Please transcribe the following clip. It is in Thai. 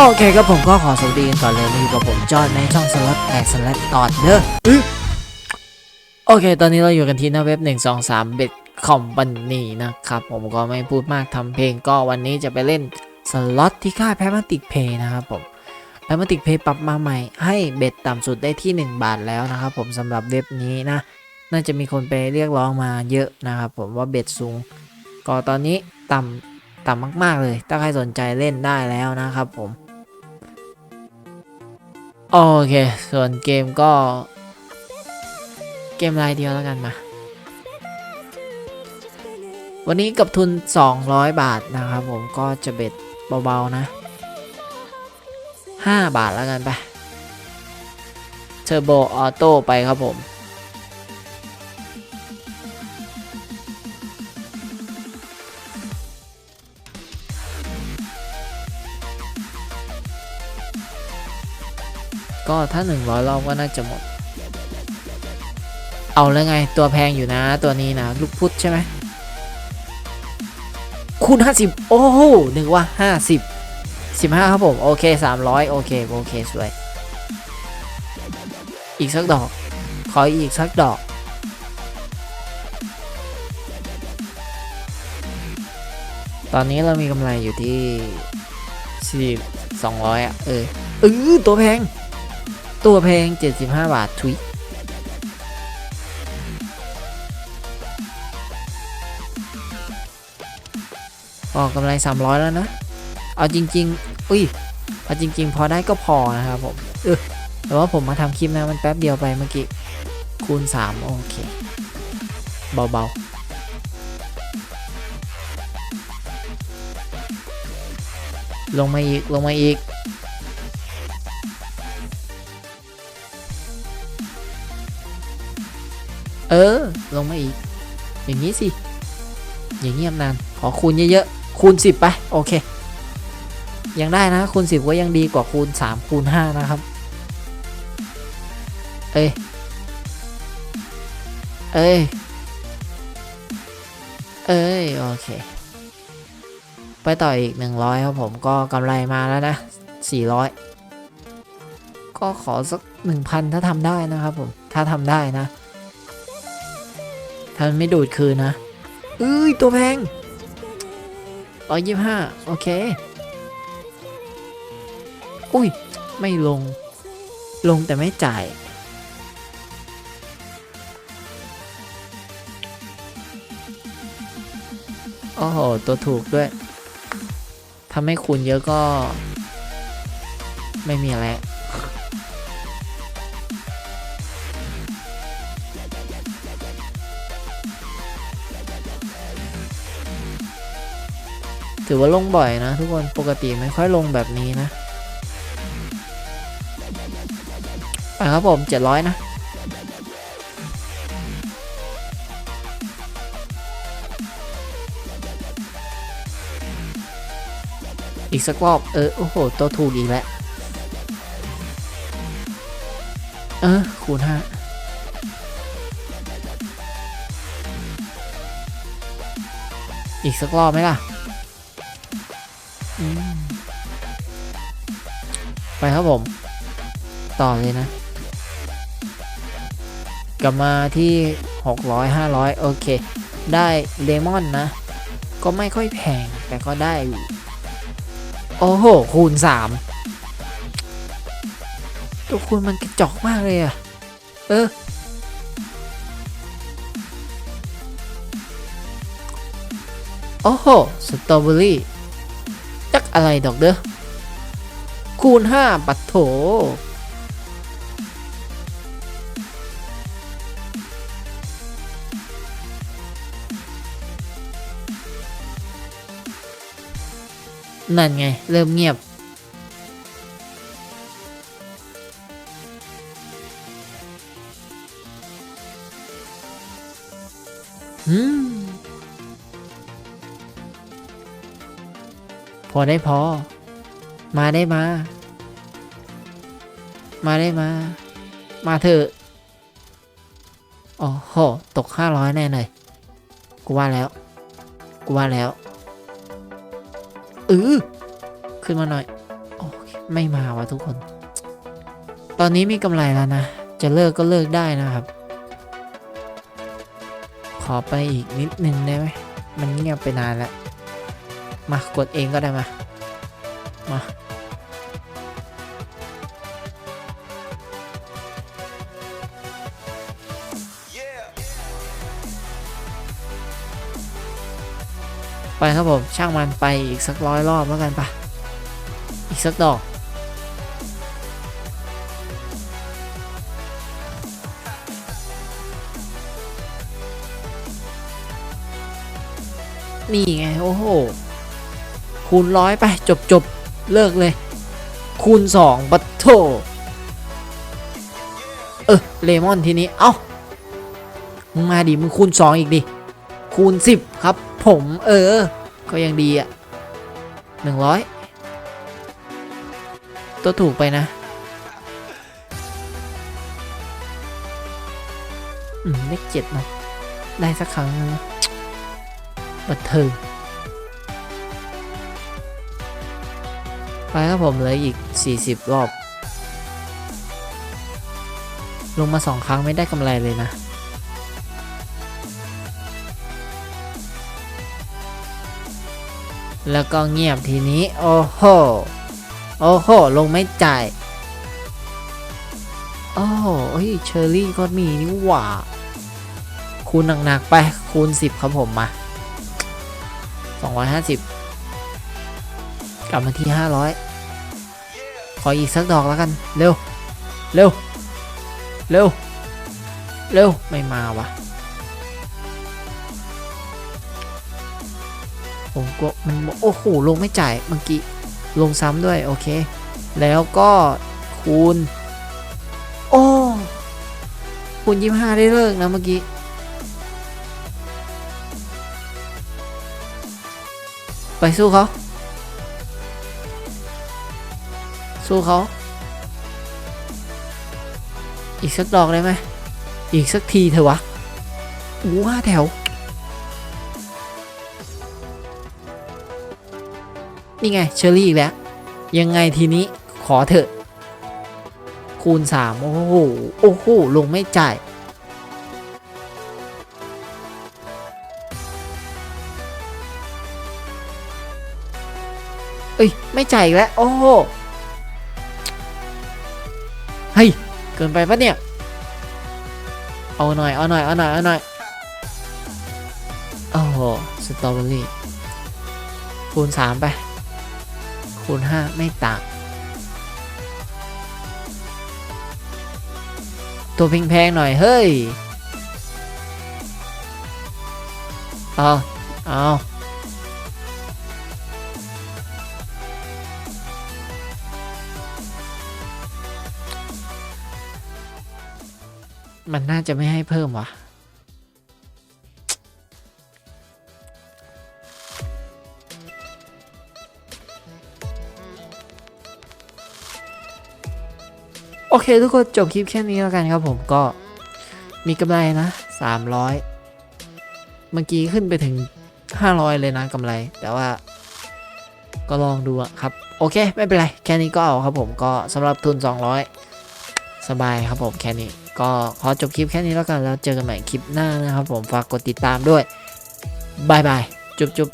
โอเคครับผมก็ขอสวัสดีกันก่อนเลยนะอยู่กับผมจอห์นในช่องสล็อตแตกสล็อตตอดเด้ออื้อโอเค ตอนนี้เราอยู่กันที่หน้าเว็บ 1 2 3เบ็ดคอมบันนีนะครับ ผมก็ไม่พูดมากทำเพลงก็วันนี้จะไปเล่นสล็อตที่ค่ายแพมาติกเพย์นะครับผมแพมาติกเพย์ปรับมาใหม่ ให้เบ็ดต่ำสุดได้ที่ 1 บาทแล้วนะครับผมสำหรับเว็บนี้นะ น่าจะมีคนไปเรียกร้องมาเยอะนะครับผมว่าเบ็ดสูง ก็ตอนนี้ต่ำต่ำมาก ๆ เลย ถ้าใครสนใจเล่นได้แล้วนะครับผม โอเค ส่วนเกมก็ เกมรายเดียวแล้วกันมา วันนี้กับทุน 200 บาทนะครับผมก็จะเบ็ดเบา ๆ นะ 5 บาทแล้วกันไปเทอร์โบออโต้ไปครับผม ก็ถ้า 100 รอบก็น่าจะหมด เอาแล้วไงตัวแพงอยู่นะตัวนี้นะ ลูกพุทธใช่ไหมคูณ 50 โอ้โหนึกว่า 50 15 ครับผม โอเค 300 โอเค โอเค สวย อีกสักดอก ขออีกสักดอกตอนนี้เรามีกำไรอยู่ที่4 200อะ เออเออตัวแพง ตัวแพง 75 บาททุยออกกำไร 300 แล้วนะ เอาจริง ๆ อุ้ย เอาจริง ๆ พอได้ก็พอนะครับผมเออแต่ว่าผมมาทำคลิปนะมันแป๊บเดียวไปเมื่อกี้ คูณ 3 โอเค เบา ๆลงมาอีก ลงมาอีก เออ ลงมาอีก อย่างนี้สิ อย่างเงียบนาน ขอคูณเยอะๆ คูณ 10 ไป โอเค ยังได้นะ คูณ 10 ก็ยังดีกว่าคูณ 3 คูณ 5 นะครับ เอ้ย เอ้ย เอ้ย โอเค ไปต่ออีก 100 ครับผมก็กำไรมาแล้วนะ 400 ก็ขอสัก 1,000 ถ้าทำได้นะครับผม ถ้าทำได้นะ ถ้ามันไม่ดูดคืนนะเอ้ย ตัวแพงร้อยยี่ห้าโอเค อุ้ย ไม่ลง ลงแต่ไม่จ่ายโอ้โห ตัวถูกด้วยถ้าไม่คูณเยอะก็ ไม่มีอะไร ถือว่าลงบ่อยนะ ทุกคนปกติไม่ค่อยลงแบบนี้นะไปครับผม700นะอีกสักรอบเออ โอ้โห ตัวถูกอีกแล้ว เออ คูณห้าอีกสักรอบไหมล่ะ ไปครับผม ต่อเลยนะ กลับมาที่ 600 500 โอเค ได้เลมอนนะ ก็ไม่ค่อยแพง แต่ก็ได้อยู่โอ้โห คูณ 3 ตัวคูณมันกระจอกมากเลยอะเออ โอ้โห สตรอเบอรี่จักอะไรดอกเด้อ คูณ 5 ปัดโถ นั่นไง เริ่มเงียบอืมพอได้พอ มาได้มา มาได้มา มาเถอะโอ้โห ตกห้าร้อยแน่เลย กูว่าแล้ว กูว่าแล้วเออขึ้นมาหน่อย โอเคไม่มาวะทุกคน ตอนนี้มีกำไรแล้วนะ จะเลิกก็เลิกได้นะครับ ขอไปอีกนิดนึงได้ไหม มันเงียบไปนานแล้ว มากดเองก็ได้มา มา ไปครับผม ช่างมันไปอีกสักร้อยรอบแล้วกันปะอีกสักดอกนี่ไง โอ้โห คูณร้อยไป จบจบ เลิกเลย คูณสองบัตโถเออเลมอนทีนี้ เอ้ามึงมาดิมึงคูณสองอีกดิ คูณสิบครับ ผมเออ ก็ยังดีอะหนึ่งร้อยตัวถูกไปนะอืมเลขเจ็ดเนาะได้สักครั้งนึงนะบันเทิง ไปครับผมเหลืออีก 40 รอบ ลงมาสองครั้งไม่ได้กำไรเลยนะแล้วก็เงียบทีนี้ โอ้โห โอ้โห ลงไม่จ่าย โอ้เฮ้ยเชอรี่ก็มีนี่หว่า คูณหนักๆไป คูณ 10 ครับผมมา 250 กลับมาที่ 500 ขออีกสักดอกแล้วกัน เร็ว เร็ว เร็ว เร็ว ไม่มาวะผมก็มันโอ้โห ลงไม่จ่ายเมื่อกี้ ลงซ้ำด้วย โอเค แล้วก็คูณ โอ้คูณ25ได้เลิกนะเมื่อกี้ไปสู้เขา สู้เขา อีกสักดอกได้ไหม อีกสักทีเถอะวะอู้ห้าแถว นี่ไง เชอรี่อีกแล้ว ยังไงทีนี้ขอเถอะ คูณ3โอ้โห โอ้โห ลงไม่จ่ายเอ้ย ไม่จ่ายอีกแล้ว โอ้โห เกินไปปะเนี่ย เอาหน่อย เอาหน่อย เอาหน่อย เอาหน่อย โอ้โห สตรอเบอรี่ คูณ 3 ไป คูณ 5 ไม่ต่าง ตัวแพงๆหน่อย เฮ้ย เอา เอา มันน่าจะไม่ให้เพิ่มวะโอเคทุกคนจบคลิปแค่นี้แล้วกันครับผมก็มีกำไรนะ 300 เมื่อกี้ขึ้นไปถึง 500 เลยนะกำไร แต่ว่าก็ลองดูครับ โอเค ไม่เป็นไร แค่นี้ก็เอาครับผมก็สำหรับทุน 200 สบายครับผมแค่นี้ ก็ขอจบคลิปแค่นี้แล้วกันแล้วเจอกันใหม่คลิปหน้านะครับผมฝากกดติดตามด้วยบายบายจุ๊บจุ๊บ